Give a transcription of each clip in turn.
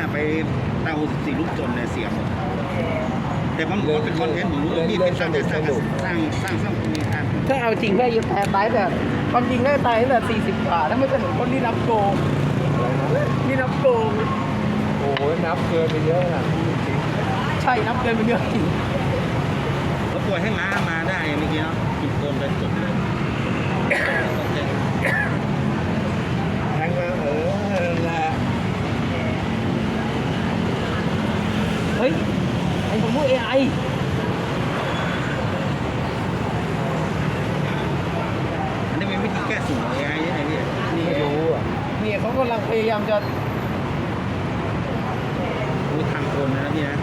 น่ะไปเตาสีลูกจนเนี่ยเสียหมดแต่มันมันเป็นคอนเทนต์ผมรู้ว่าพี่เป็นสร้างสร้างสร้างสร้างสร้างมีการถ้าเอาจริงก็ยังแทนตายแต่ความจริงได้ตายตั้งแต่สี่สิบกว่าถ้าไม่สนุกคนที่นับโกงนี่นับโกงโอ้โหนับเกินไปเยอะนะใช่นับเกินไปเยอะจริงแล้วปล่อยให้ม้ามาได้เมื่อกี้เนาะกินโคนไปจบเลย แทงมาเออนั่นแหละ เฮ้ยไอ้ผมพูดเอไออันนี้เป็นวิธีแก้สูตร AI ใช่ไหมพี่นี่ไม่รู้อะเนี่ยเขากำลังพยายามจะรู้ทางคนนะพี่นะ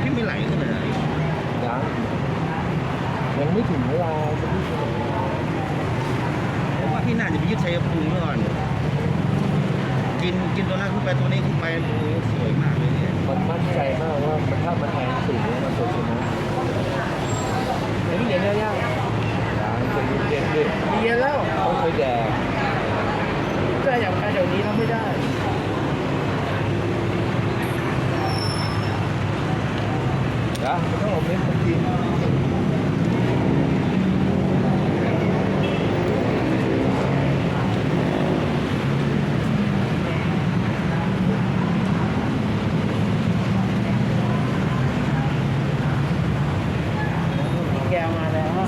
พี่ไม่ไหลขึ้นเลยนะ ยังยังไม่ถึงเวลาจะพูดถึง ผมว่าพี่น่าจะไปยึดชัยภูมิก่อน กินกินตัวนั้นขึ้น ไปตัวนี้ขึ้นไปโอ้โหสวยมากเลยเนี่ยมันมั่นใจมากว่าถ้ามันแทงสูงแล้วมันจะชนะเดี๋ยวพี่เย็นแล้วยังยังจะเย็นๆดิเย็นแล้วต้องเคยแดกก็อย่างการเดี๋ยวนี้ทำไม่ได้นะมันต้องเอาเม็ดมากิน แกวมาแล้ว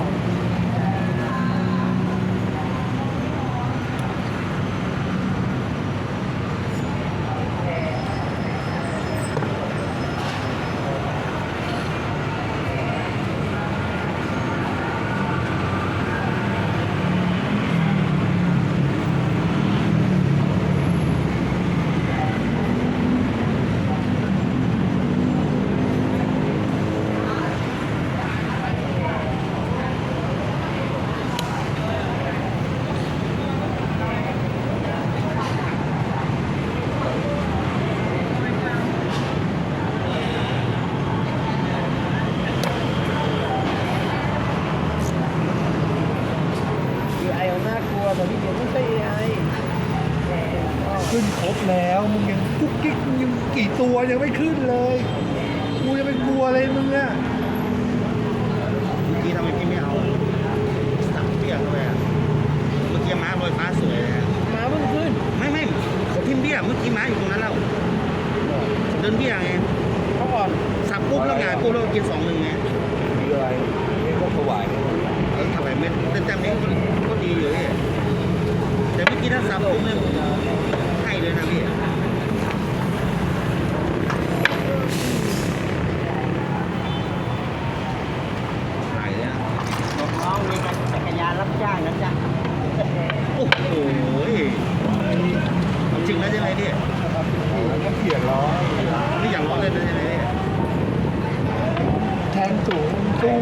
คือไอมันน่ากลัวแต่พี่เย็นไม่ใช่ไอ ขึ้นครบแล้วมึงยังกุ๊กกิ๊กมึงยังกี่ ตัวยังไม่ขึ้นเลย กูจะไปกลัวอะไรมึงอะเมื่อกี้ทำไมพี่ไม่เอาสับเบี้ยเข้าไปอะเมื่อกี้ม้าลอยฟ้าสวยเลยอะมาเพิ่งขึ้นไม่ไม่เขาทิมเบี้ยเมื่อกี้ม้าอยู่ตรงนั้นแล้วเดินเบี้ยไงเขาอ่อนสับปุ๊บแล้วไงปุ๊บแล้วกินสองหนึ่งไงมีอะไรนี่ก็ถวายให้มันเออทำไมเม็ดเต็มๆนี้ก็ก็ดีอยู่พี่แต่เมื่อกี้ถ้าสับปุ๊บเนี่ยให้เลยนะพี่ไหลเลยนะ น้องมีจักรยานรับจ้างนะจ๊ะ โอ้โหเอาจริงแล้วใช่ไหมพี่ แล้วก็เขียนล้อ นี่อย่างร้อนเลยนะใช่ไหมพี่ แทงสูงมันสู้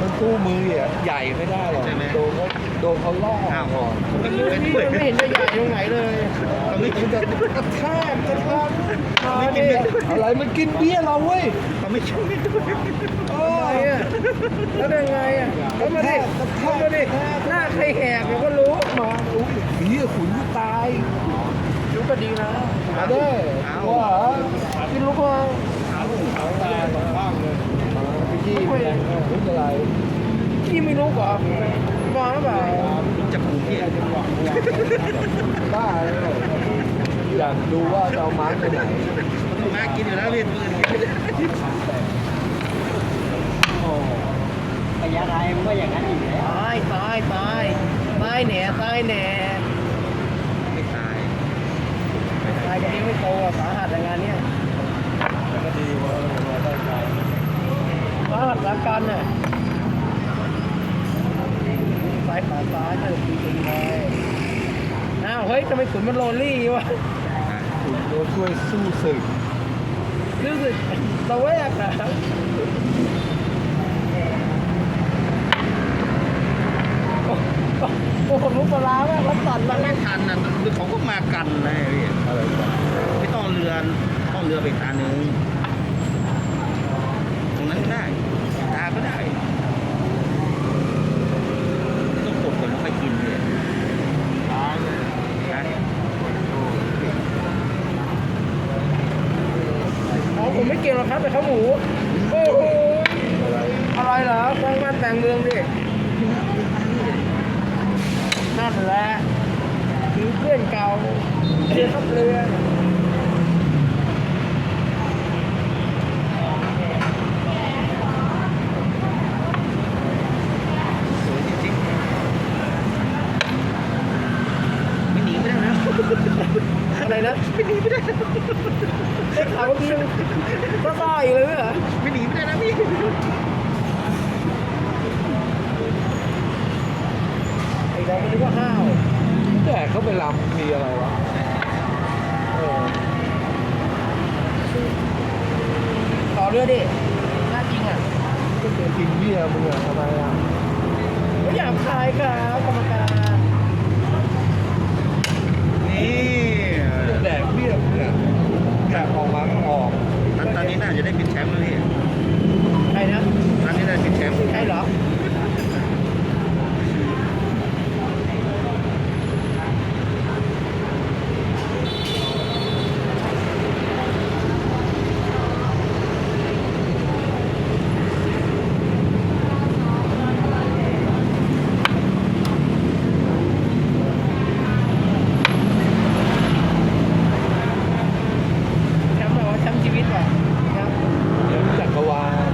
มันสู้มืออะใหญ่ไม่ได้หรอกโดนเขาโดนเขาล่อ อ้าว ก่อน ผมก็กินเป็น นี่ ด้วย ไม่เห็นจะใหญ่ ตรงไหนเลยเขาไม่กินจะกระแทกกระแทกไม่กินเป็นด้วยอะไรมันกินเบี้ยเราเว้ยเขาไม่กินเป็นด้วยเอทำไมออะแล้วยังไงอะแล้วมาดิแล้วมาดิหน้าใครแหกเดี๋ยวก็รู้มาอุ้ยเบี้ยขุนตายรู้ก็ดีนะมาเด้อว่ากินลูกมาตายสองข้างเลยมาพี่กี้แทงไม่เป็นไรพี่ไม่รู้เหรอ มาหรือเปล่าจับหูพี่บ้าเลยอยากดูว่าจะเอามาไปไหนมากินอยู่แล้วพี่ปืนพยาไทยมันก็อย่างนั้นอยู่แล้วตายตายตายตายแหน่ตายแหน่ไม่ตายตายจะยังไม่โตสาหัสในงานเนี้ยก็ดีว่าเราได้ใจสาหัสสาการน่ะซ้ายขาซ้ายเธอดีจริงเลย อ้าวเฮ้ยทำไมขุนมันโรลลี่วะขุนโดนช่วยสู้ศึกรู้สึกตะแวกอะโอ้โหโอ้โหลูกปลาร้าแม่งรับตัดมัมานไม่ทันนะคือเขาก็มากันนะพี่อะไรกันไม่ต้องเรือต้องเรือไปอีกตาหนึ่งตรงนั้นก็ได้ตาก็ได้ต้องกดก่อนแล้วค่อยกินเลย กี่ยวหรอกครับแต่เขาหมู โอ้โห อะไร อะไรเหรอควงบ้านแต่งเมืองดินั่นแหละคือเพื่อนเก่าเรือขับเรือ สวยจริงๆไม่หนีไม่ได้นะ อะไรนะไม่ดีไม่ได้ได้ข่าวเมื่อกี้ยังก็ซ่าอยู่เลยเหรอ ไม่หนีไม่ได้นะพี่ ไอ้เราไม่นึกว่าห้าว แต่ เขาไปลำมีอะไรวะต่อเรือดิน่าจริงอะก็เป็นกินเบี้ยมึงอะทำไมอะไม่อยากขายค่ะบกรรมการ นี่ แดกเบี้ยมึงอะแดกออกมาก็ออก ตอนตอนนี้น่าจะได้เป็นแชมป์แล้วพี่ ใครนะ ตอนนี้ได้เป็นแชมป์ ใช่เหรอ แชมป์เหรอแชมป์ชีวิตเหรอครับ เดี๋ยวจักรวาล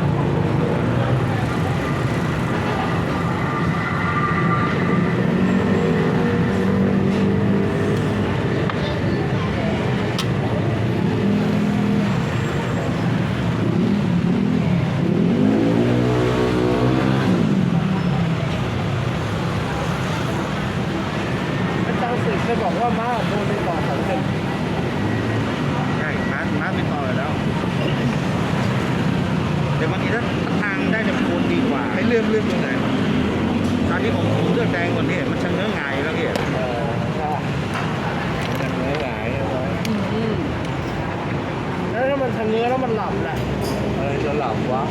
อาจารย์สิทธิ์เคยบอกว่าม้าโดนไปต่อสองหนึ่ง ใช่มามาเป็นต่ออยู่แล้วแต่บางทีถ้าทางได้จะโคนดีกว่าให้เลื่อนเลื่อนตรงไหนตอนที่ผมผมเลือกแดงก่อนพี่มันชะเนื้อหงายอยู่แล้วพี่เออใช่จักรหลายๆเอาไว้แล้วถ้ามันทางเนื้อแล้วมันหลับล่ะอะไรจะหลับวะ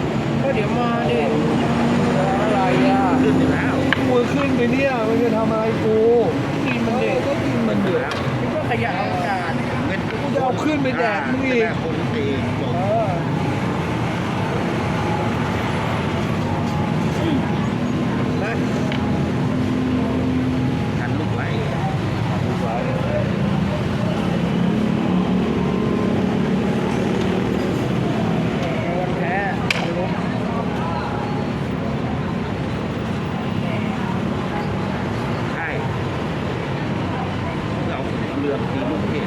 ก็เดี๋ยวมาดิอะไรอะขึ้นอยู่แล้วกูขึ้นไปเนี่ยมันจะทำอะไรกูกินมันเด็กก็กินมันเดือดคิดว่าขยะอวกาศเป็นกูจะเอาขึ้นไปแดกมึงอีก แดกคนตีจบ เออ นะ ทันลูกไหล ไว้ วันแพ้ไม่รู้ ใช่เราเรือตีลูกพี่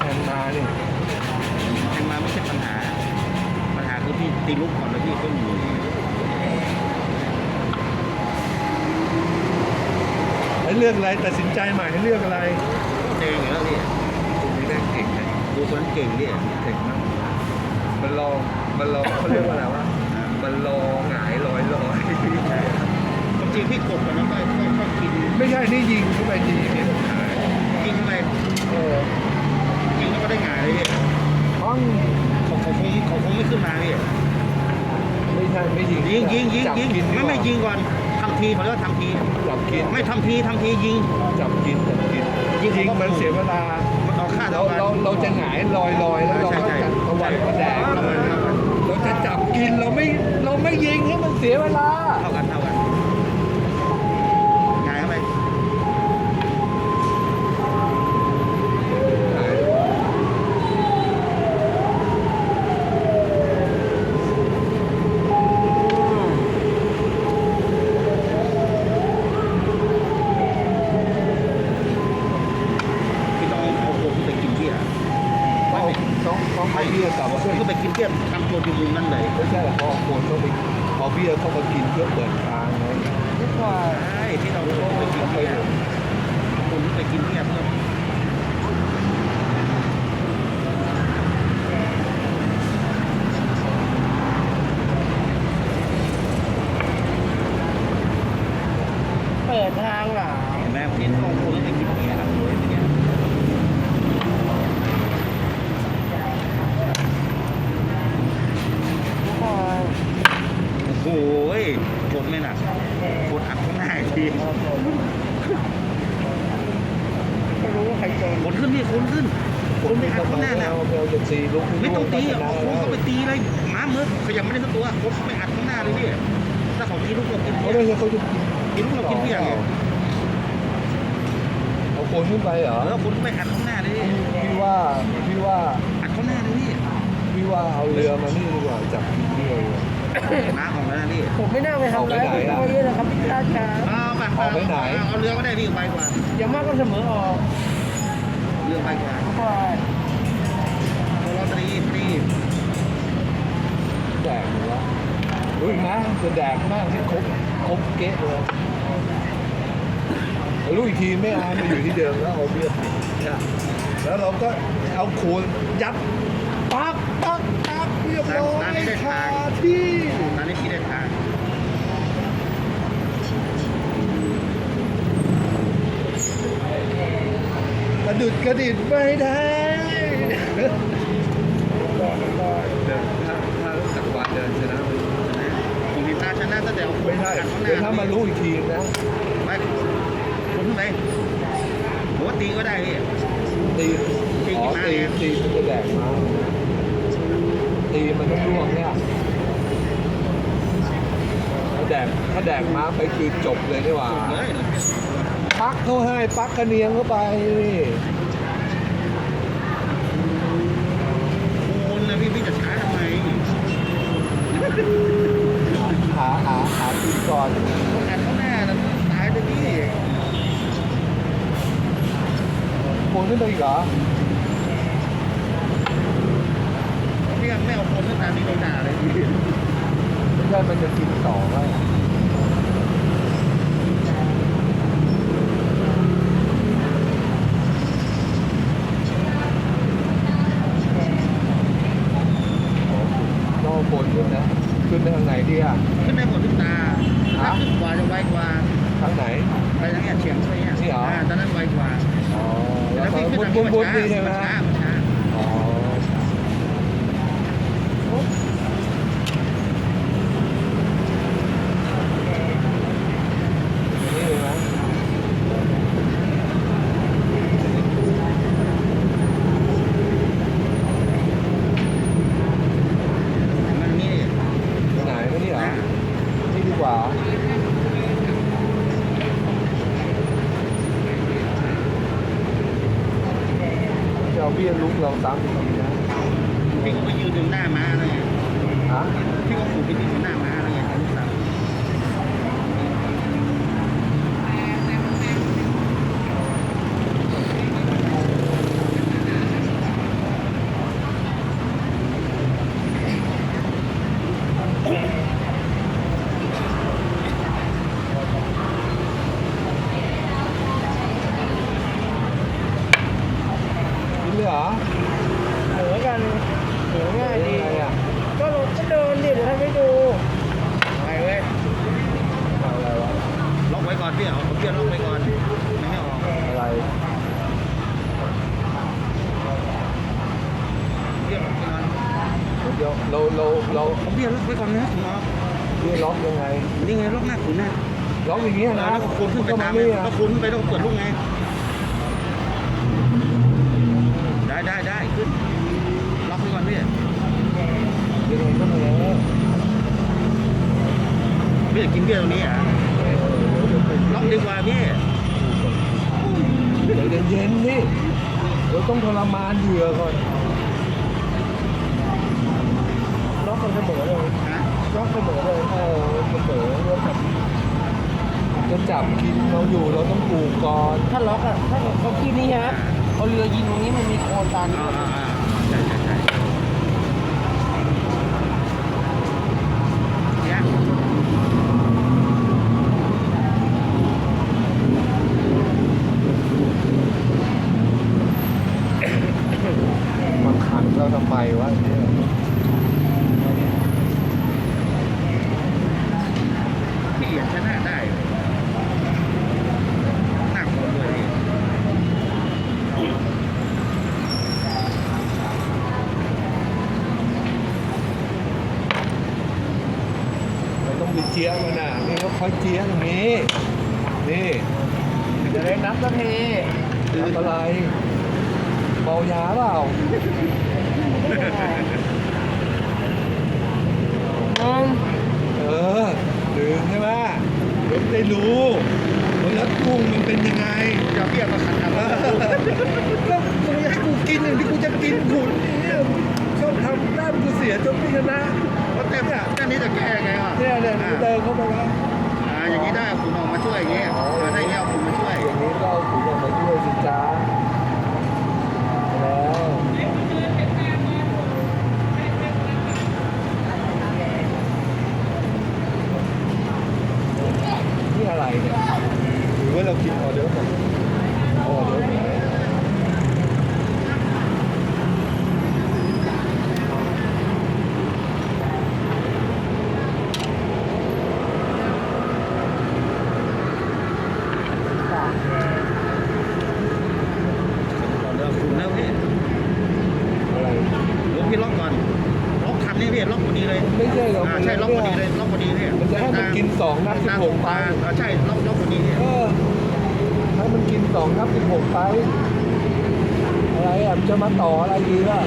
แทงมานี่ แทงมาไม่ใช่ปัญหา ปัญหาคือพี่ตีลูกก่อนแล้วพี่ก็หมุน ให้เลื อกอะไรตัดสินใจใหม่ให้เลือกอะไรแดงอยู่แล้วพี่คนนี้แม่งเก่งนะดูคนนั้นเก่งพี่เก่งมากมันรอมันรอเขาเรียกว่าอะไรวะมันรอหงายลอยลอยบางทีพี่กดก่อนแล้วก็ค่อยๆกินไม่ใช่นี่ยิงเข้าไปทีนี่หายกินเข้าไปเออกินแล้วก็ได้หงายเลยพี่ปังเขาเขาคงเขาคงไม่ขึ้นมาพี่ไม่ใช่ไม่ยิงยิงยิงยิงจับยิงกินดีกไม่ว่าไม่ยิงก่อน ทำทีเขาเรียกว่าทำทีจับกินไม่ทำทีทำทียิง จับกินจับกินยิงยิงเขาก็มันเสียเวลามันเอาค่าเราเท่ากัน เราเราจะหงายลอยลอยแล้วเราก็ใช่ใช่จะตะวันกระแดงเท่ากันเท่ากันเราจะจับกินเราไม่เราไม่ยิงให้มันเสียเวลาเท่ากันเท่ากันหงายเข้าไป พี่ต้องเอาโคขึ้นไปกินเบี้ย ต้องต้องต้องเอาเบี้ยกลับมา โคขึ้นไปกินเบี้ยทำตัวอยู่มุมนั้นเลย ไม่ใช่หรอกพอโคนต้องไปเอาเบี้ยเข้ามากินเพื่อเปิดทางไง ดีกว่า ใช่ที่เราโคขึ้นไปกินเบี้ยคนขึ้นไปกินเบี้ยเพื่อ เปิดทางเหรอ เห็นไหมผมเห็นคนขึ้นไปกินเบี้ยครับสวยอย่างเงี้ย ทุกคน โอ้โหกดไม่หนักกดอัดข้างหน้าอีกที ไม่รู้ว่าใครโดนกดขึ้นพี่คนขึ้นคุณไปอัดข้างหน้าน่ะเบลจะตีลุกไม่ต้องตีชอะนะผมแล้วก็ไปตีเลยหมาเมื่อเขายังไม่ได้สักตัวผมไม่อัดข้างหน้าเลยพี่ถ้าเขาตีลูกเรากินเขาเพี้ไม่ยใช่เขาจะกินลูกเรากินเพี้ยไงเอาคนขึ้นไปเหรอแล้วคุณไม่อัดข้างหน้าเลยพี่ว่าพี่ว่าอัดข้างหน้าเลยพี่พี่ว่าเอาเรือมานี่ดีกว่าจับกินเรือมาของแล้วนะพี่ผมไม่น่าไปทำอะไรเอาไปไหนผมอะก็เยอะนะครับพี่ราชาเอาไปเอาไปไหนเอาเรือก็ได้พี่ไปกว่าอย่างมากก็เสมอออก เรือไปกว่าเพราะว่าเราตรีตรีแดกเลยวะรู้ไหมจะแดกมากที่ครบครบเก๊ะเลยรู้อีกทีไม่เอามาอยู่ที่เดิมแล้วเอาเบียร์เนี่ยแล้วเราก็เอาโคนยัดปักปักปักเรียบร้อยคาที่ตอนนี้พี่ได้ทาง ก ระดุดกระดิดไม่ได้เดินถ้าถ้าจักรวาลเดินชนะผมมีตาชนะตั้งแต่เอาไม่ได้อัดข้างหเดี๋ยวน้าถ้ามารู้อีกทีนะไปคุณขึ้นไปผมว่าตีก็ได้พี่ตีตีอ๋อกี่ม้าตีเนี่ยตีมันจะแดกมาตีมันต้องล่วงเนี่ยถ้าแดกถ้าแดกม้าไปคือจบเลยนี่หว่าสุดเลย ปักเขาให้ปักกระเนียงเข้าไปนี่คุณเลยพี่พี่จะช้าทำไมหาหาหาตีก่อนอัดข้างหน้าแล้วตายเลยพี่โคนขึ้นไปอีกเหรอ พี่ไม่เอาคนขึ้นตามนี้โดนด่าเลยพี่ ไม่ใช่มันจะกินต่อไหมนอกบนขึ้นนะ ขึ้นไปทางไหนดีอะ ขึ้นได้หมดทุกตาถ้าขึ้นกว่าจะไวกว่า ทางไหน ไปทางเนี้ยเฉียงไปเนี้ย นี่เหรอ อ่าตอนนั้นไวกว่า อ๋อ แต่ แล้ว ถ้า ก็ พี่ขึ้น บน ทาง บ นี้ น มัน บน ช้า นี่ใช่ไหม มันช้ามันช้า อ๋อ นี่เลยไหม มันนี่ ไปไหนไม่นี่เหรอ นี่ดีกว่าจะเอาเบี้ยลุกเราซ้ำอีกทีนะพี่ก็ไปยืนอยู่หน้าม้าแล้วไงฮะพี่ก็ขู่ไปยืนอยู่หน้าม้าแล้วไงทางลูกสาว นี่เลยเหรอ เหมือนกันเหมือนง่ายดี อะไรอะ ก็เราก็เดินดิเดี๋ยวทำให้ดูไปเว้ย เอาอะไรวะ ล็อกไว้ก่อนพี่เอาเพี่อนล็อกไว้ก่อนไม่ให้ออกอะไรเพี่ออกไว้ก่อนเดี๋ยวเราเราเราเอาเพี่อนล็อกไว้ก่อนนะคุณหมอเบี้ยล็อกยังไงนี่ไงล็อกหน้าขุนนะล็อกอย่างเงี้ยนะแล้วก็คุณขึ้นไปตามนี่แล้วคุณไปต้องเปิดลูกไง ได้ได้ได้ขึ้นล็อกไว้ก่อนพี่ยังไงก็แพ้พี่อยากกินเบียร์ตรงนี้อะ ล็อกดีกว่าพี่เดี๋ยวเย็นๆนี่เราต้องทรมานเหยื่อก่อนล็อกมันเสมอเลยฮะล็อกเสมอเลยเออเสมอว่าแบบจะจับกินเราอยู่เราต้องปลูกก่อน ถ้าล็อกอะถ้าเขาคิดนี่ฮะเอาเรือยิงตรงนี้มันมีโคนตันอ่าอ่าอ่าใช่ใช่ใช่เนี่ย มาขังเราทำไมวะเนี่ย พี่อยากชนะได้หนักคนเลยพี่ เราต้องมีเจี๊ยมันน่ะนี่ก็ค่อยเจี๊ยบอย่างนี้ นี่เดี๋ยวได้นับนาทีทำอะไรเมายาเปล่ามองเออดื่มใช่ไหมได้รู้ว่าแล้วกุ้งมันเป็นยังไงจะเบี้ยมาขัดอะไรก็มึงให้กูกินอย่างที่กูจะกินขุนนี่ชอบทำหน้ากูเสียจนพี่ชนะ เพราะเต็มเนี่ยนี่จะแก้ไงอะเนี่ยเนี่ยกูเดินเข้าไปแล้วอ่าอย่างนี้ได้เอาคุณออกมาช่วยอย่างเงี้ยถ้าได้เงี้ยเอาคุณมาช่วย อย่างนี้ก็เอาขุนออกมาช่วยสิจ้าแล้วนี่อะไรเนี่ยหรือว่าเรากินออเดอร์หมดออเดอร์หมด ก่อนเริ่มคุณแล้วพี่ อะไร หลวงพี่ล็อกก่อนล็อกคันนี้พี่ล็อกพอดีเลย ไม่ใช่หรอก อ่าใช่ล็อกพอดีเลยล็อกพอดีพี่ มันจะให้มันกิน สองนับสิบหกไปอ่าใช่ล็อกล็อกพอดีพี่เออให้มันกินสองนับสิบหกไป อะไรอะมันจะมาต่ออะไรดีล่ะ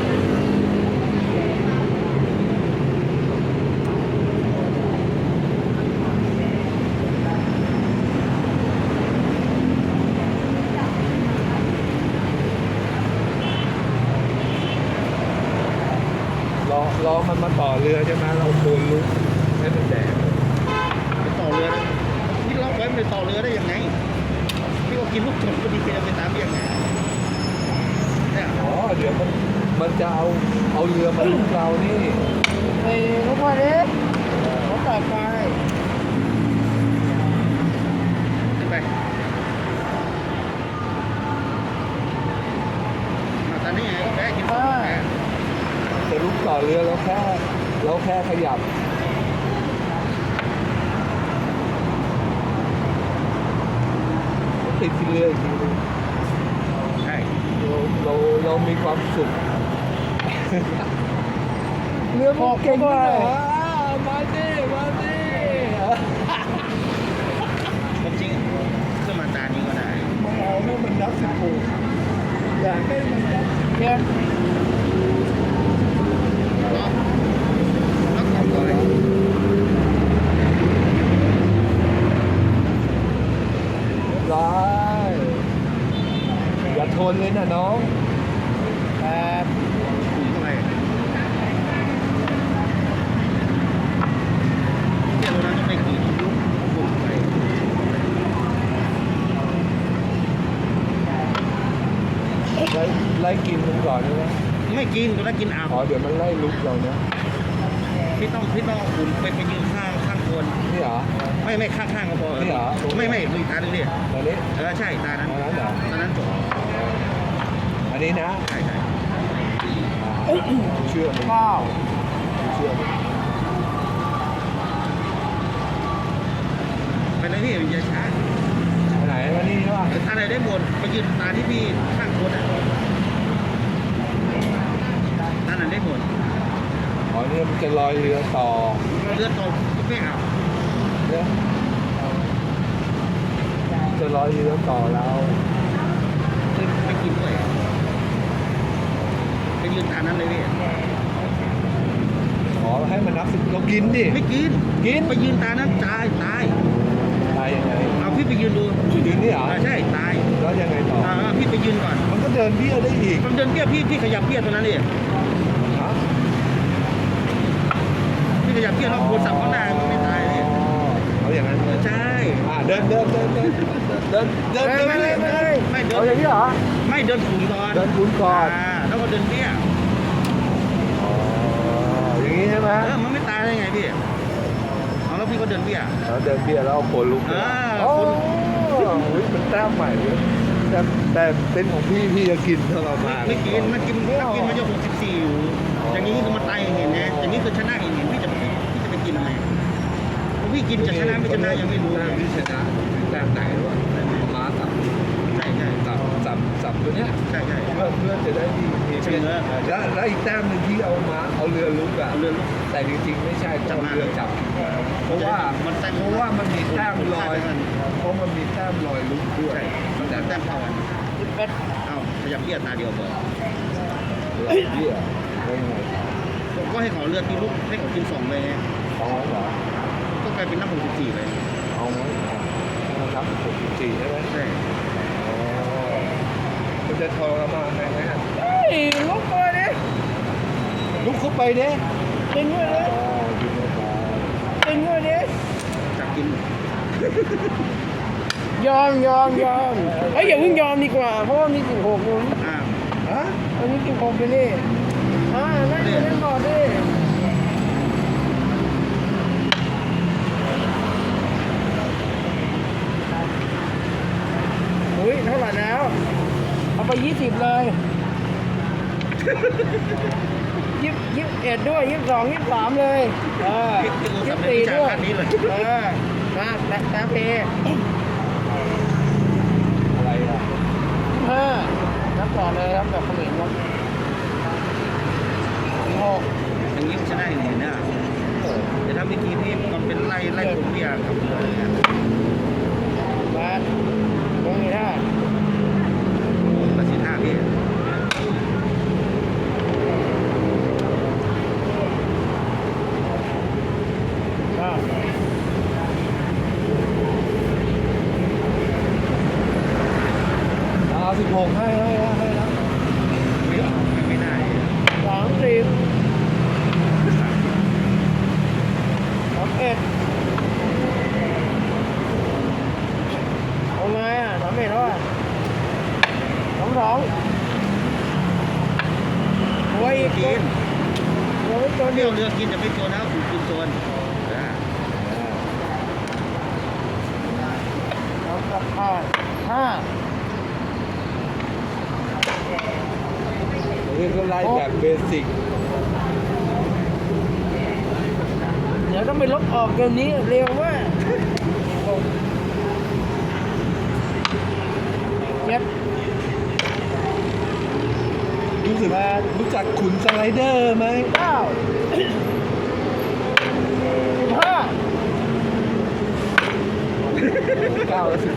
รอรอมันมาต่อเรือใช่ไหมเราโคนลุกให้มันแดง ไปต่อเรือได้พี่ล็อกไว้มันไปต่อเรือได้ยังไงพี่ก็กินลูกชนพอดีพี่จะไปตามยังไงเนี่ย อ๋อเดี๋ยวมันมัน จะเอาเอาเรือมาลุกเรานี่ไอ้ลูกพ่อเด็กเขาตัดไฟขึ้นไปมาตอนนี้ไงแพ้กินข้าวแพ้จะลุกต่อเรือแล้วแค่เราแค่ขยับติดที่เรืออีกทีนึงใช่เราเราเรามีความสุข เรือมันเก่งมากมาดิมาดิ ความจริงขึ้นมาตานี้ก็ได้ มาเอาให้มันนับสิบหกอยากให้มันนับ เนี่ย ล็อกล็อกของก่อน ร้ายอย่าทนเลยนะน้อง แปด ถุงเข้าไปเที่ยวนั้นต้องไปขี่ยุบยุบไป ไล่ไล่กินมันก่อนใช่ไหม ไม่กินตัวนั้นกินอ่าว อ๋อเดี๋ยวมันไล่ลุกเราเนี่ย พี่ต้องพี่ต้องเอาขุนไปไปยืนข้างข้างคน นี่เหรอ ไม่ไม่ข้างข้างก็พอ นี่เหรอ ไม่ไม่ดูอีกตาหนึ่งดิ ตอนนี้ เออใช่ตานั้น ตานั้นเหรอ ตานั้นจบ อั นนี้นะใช่ใช่เชื่อมึงเก้าเชื่อมึงไปเลยพี่อย่าช้าอันไหนอันนี้ใช่ป่ะตาไหนได้หมดไปยืนตาที่พี่ข้างคนอะตาไหนได้หมดอ๋อนี่มันจะลอยเรือต่อเลือดตกไม่เอาเนี่ยจะลอยเรือต่อเราขึ้นไปกินด้วยไป ยืนตานั้นเลยพี่ขอให้มันนับสิบเรากินดิ ไม่กินกิน ไปยืนตานั้นตายตายตายยังไงเอาพี่ไปยืนดูยืนนี่เหรออ่าใช่ตาย แล้วยังไงต่ออ่าพี่ไปยืนก่อน มันก็เดินเบี้ยวได้อีก มันเดินเปี้ยพี่พี่ขยับเปี้ยตัวนั้นเองฮะพี่ขยับเปี้ยแล้วคนสับข้างหน้ามันไม่ตายเลยอ๋อเอาอย่างนั้นเลยใช่อ่าเดินเดินเดินเดินเดินเดินเดินไม่เดินไม่เดิไม่นไม่ไม่เดินเอาอย่างนี้เหรอไม่เดินขุนก่อนเดินคุ้นก่อน อ่าแล้วก็เดินเปี้ยอ๋ออย่างนี้ใช่ไหมเออมันไม่ตายได้ไงพี่เอาแล้วพี่ก็เดินเปี้ยแล้วเดินเบี้ยแล้วเอาโคนลุกเลยอ่าโอ้โหมันแต้มใหม่เลยแต่แต่เป็นของพี่พี่จะกินถ้าเรามาไม่กินมันกินมันกินมันจะหกสิบสี่อยู่อย่างนี้คือมันตายอย่างเห็นไงอย่างนี้คือชนะเห็นเห็นพี่จะไปพี่จะไปกินทำไมเพราะพี่กินจะชนะไม่ชนะยังไม่รู้แต้มที่ชนะแต้มไหนวะม้าสับ ใช่ใช่ สับสับสับตัวเนี้ย ใช่ใช่ เพื่อเพื่อจะได้มีมี เสมอ แล้วแล้วอีกแต้มหนึ่งที่เอาม้าเอาเรือลุกอะเอาเรือลุกแต่จริงๆไม่ใช่ต้องเอาเรือจับ เพราะว่ามันแต้มเพราะว่ามันมีแต้มลอยเพราะมันมีแต้มลอยลุกด้วยใช่มันแต้มแต้มเท่ากันเเอ็ดเอ้าขยับเลียดตาเดียวพอเราเบี้ยได้ไงก็ให้เขาเลือกที่ลูกให้เขากินสองเลยไงเอาไว้เหรอก็กลายเป็นน้ำหกสิบสี่เลยเอาไว้นะครับหกสิบสี่ใช่ไหมใช่อ๋อมันจะทรมานไหมฮะเฮ้ย ลุกมาดิลุกเข้าไปเด้กินด้วยดิอ๋อกินไม่ได้กินด้วยดิจับกินยอมยอมยอมเฮ้ยอย่าเพิ่งยอมดีกว่า เพราะว่ามีสิบหกลุ้นอ้าวฮะอันนี้สิบหกไปนี่อ่านั่นจะเล่นก่อนดิอุ้ยเท่าไหร่แล้ว เอาไปยี่สิบเลย ยี่สิบยี่สิบเอ็ดด้วยยี่สิบสองยี่สิบสามเลยเออที่กูยี่สิสำบเร็จสี่วิชาด้วยขั้นนี้เลยเออมาแตะแตะเพย์อะไรล่ะห้านับก่อนเลยครับแบบเขมิ้นครับหกอย่างนี้มันจะได้ดีนะเออแต่ถ้าเมื่อกี้ที่มันเป็นไล่ไล่ผมเบียร์กับเลยเนี่ย แปดลงอีกห้า ประสิทธิภาพพี่ เก้า เอาสิบหกให้ให้ให้ให้แล้ว ไม่ออกไม่ได้ สามสิบสามเอ็ดเอาไงอะสามเอ็ดแล้วอะสองสองโอ้ยอีกกินโอ้ยตัวเที่เดียยวเรือกินจะไม่โจนนะคุณกินโจนอ่าแล้วก็ห้าห้าเรื่องก็ไล่แบบเบสิกเดี๋ยวต้องไปลบออกเกมนี้เร็วมาเจ็ด รู้สึกว่ารู้จักขุนสไลเดอร์ไหมเก้าสิบห้าเก้าและสิบ